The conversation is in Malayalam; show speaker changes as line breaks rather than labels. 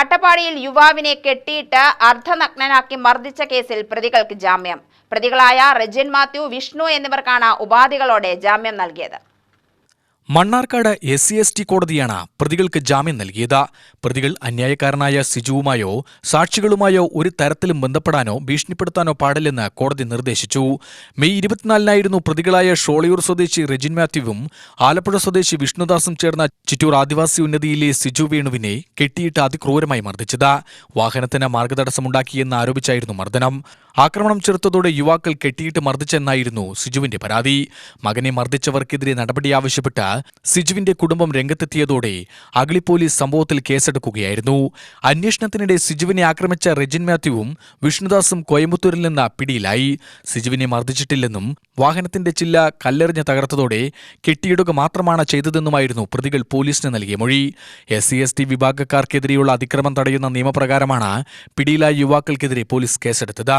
അട്ടപ്പാടിയിൽ യുവാവിനെ കെട്ടിയിട്ട് അർദ്ധനഗ്നനാക്കി മർദ്ദിച്ച കേസിൽ പ്രതികൾക്ക് ജാമ്യം. പ്രതികളായ റെജിൻ മാത്യു വിഷ്ണു എന്നിവർക്കാണ് ഉപാധികളോടെ ജാമ്യം നൽകിയത്.
Mannarkkad S C S T കോടതിയാണ് പ്രതികൾക്ക് ജാമ്യം നൽകിയത്. പ്രതികൾ അന്യായക്കാരനായ സിജുവുമായോ സാക്ഷികളുമായോ ഒരു തരത്തിലും ബന്ധപ്പെടാനോ ഭീഷണിപ്പെടുത്താനോ പാടില്ലെന്ന് കോടതി നിർദ്ദേശിച്ചു. മെയ് ഇരുപത്തിനാലിനായിരുന്നു പ്രതികളായ ഷോളയൂർ സ്വദേശി റെജിൻ മാത്യുവും ആലപ്പുഴ സ്വദേശി വിഷ്ണുദാസും ചേർന്ന ചിറ്റൂർ ആദിവാസി ഉന്നതിയിലെ സിജു വേണുവിനെ കെട്ടിയിട്ട് അതിക്രൂരമായി മർദ്ദിച്ചത്. വാഹനത്തിന് മാർഗതടസ്സമുണ്ടാക്കിയെന്ന് ആരോപിച്ചായിരുന്നു മർദ്ദനം. ആക്രമണം ചെറുത്തതോടെ യുവാക്കൾ കെട്ടിയിട്ട് മർദ്ദിച്ചെന്നായിരുന്നു സിജുവിന്റെ പരാതി. മകനെ മർദ്ദിച്ചവർക്കെതിരെ നടപടി ആവശ്യപ്പെട്ട് സിജുവിന്റെ കുടുംബം രംഗത്തെത്തിയതോടെ അഗളി പോലീസ് സംഭവത്തിൽ കേസെടുക്കുകയായിരുന്നു. അന്വേഷണത്തിനിടെ സിജുവിനെ ആക്രമിച്ച റെജിൻ മാത്യുവും വിഷ്ണുദാസും കോയമ്പത്തൂരിൽ നിന്ന് പിടിയിലായി. സിജുവിനെ മർദ്ദിച്ചിട്ടില്ലെന്നും വാഹനത്തിന്റെ ചില്ല കല്ലെറിഞ്ഞ് തകർത്തതോടെ കെട്ടിയിടുക മാത്രമാണ് ചെയ്തതെന്നുമായിരുന്നു പ്രതികൾ പോലീസിന് നൽകിയ മൊഴി. എസ് സി എസ് ടി വിഭാഗക്കാർക്കെതിരെയുള്ള അതിക്രമം തടയുന്ന നിയമപ്രകാരമാണ് പിടിയിലായ യുവാക്കൾക്കെതിരെ പോലീസ് കേസെടുത്തത്.